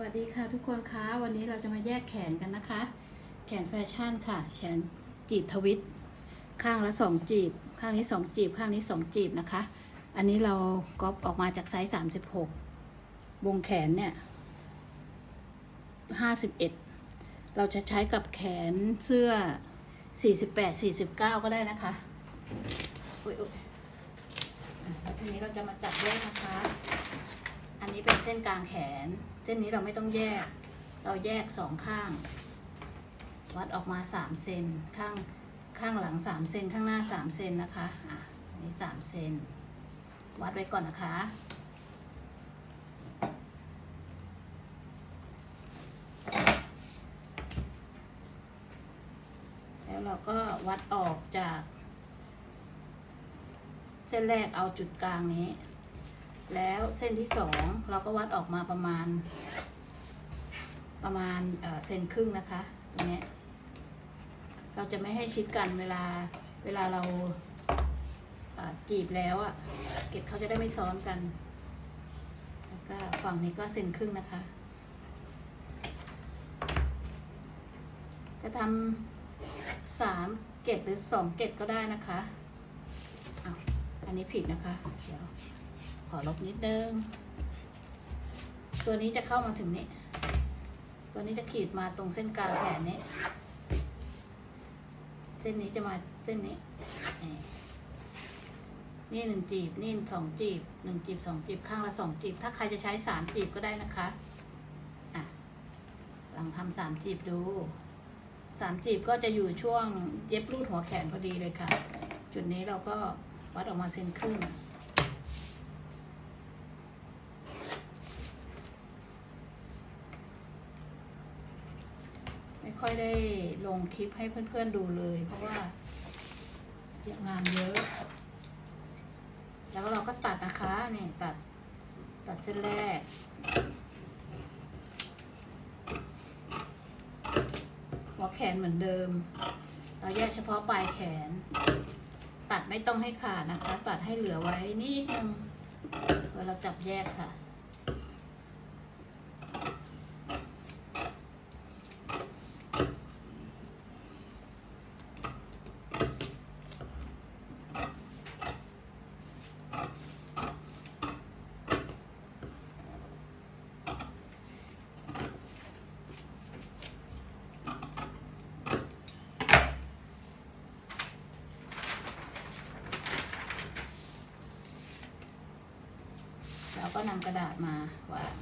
วัสดีค่ะทุกคนคะวันนี้เราจะมาแยกแขนกันนะคะ แขนแฟชั่นค่ะ แขนจีบทวิต ข้างละสองจีบ ข้างนี้สองจีบ ข้างนี้สองจีบนะคะ อันนี้เราก๊อปออกมาจากไซส์สามสิบหกวงแขนเนี่ยห้าสิบเอ็ดเราจะใช้กับแขนเสื้อสี่สิบแปดสี่สิบเก้าก็ได้นะคะอุ๊ยอุ๊ยอะแล้วทีนี้เราจะมาจับแยกนะคะ เส้นกลางแขน เส้นนี้เราไม่ต้องแยก เราแยกสองข้าง วัดออกมาสามเซนข้างข้างหลังสามเซนข้างหน้าสามเซนนะคะอะอันนี้สามเซนวัดไว้ก่อนนะคะแล้วเราก็วัดออกจาก เส้นแรกเอาจุดกลางนี้ แล้วเส้นที่สองเราก็วัดออกมาประมาณ ประมาณเซนครึ่งนะคะตรงเนี้ยเราจะไม่ให้ชิดกันเวลาเวลาเราจีบแล้วอะ่ะ เกล็ดเขาจะได้ไม่ซ้อนกัน แล้วก็ฝั่งนี้ก็เซนครึ่งนะคะ จะทำสามเกล็ดหรือสองเกล็ดก็ได้นะคะอ้าวอันนี้ผิดนะคะ เดี๋ยว ขอลบนิดนึง ตัวนี้จะเข้ามาถึงนี้ ตัวนี้จะขีดมาตรงเส้นกลางแขนนี้ เส้นนี้จะมาเส้นนี้นี่นี่หนึ่งจีบ นี่สองจีบ หนึ่งจีบสองจีบ ข้างละสองจีบ ถ้าใครจะใช้สามจีบก็ได้นะคะ อะ ลองทำสามจีบดู สามจีบก็จะอยู่ช่วงเย็บรูดหัวแขนพอดีเลยค่ะ จุดนี้เราก็วัดออกมาเซนครึ่ง ค่อยได้ลงคลิปให้เพื่อนๆดูเลย เพราะว่างานเยอะ แล้วเราก็ตัดนะคะนี่ตัดตัดเส้นแรกหัวแขนเหมือนเดิม เราแยกเฉพาะปลายแขน ตัดไม่ต้องให้ขาดนะคะ ตัดให้เหลือไว้นิดนึงเวลาเราจับแยกค่ะ เราก็นำกระดาษมาวาง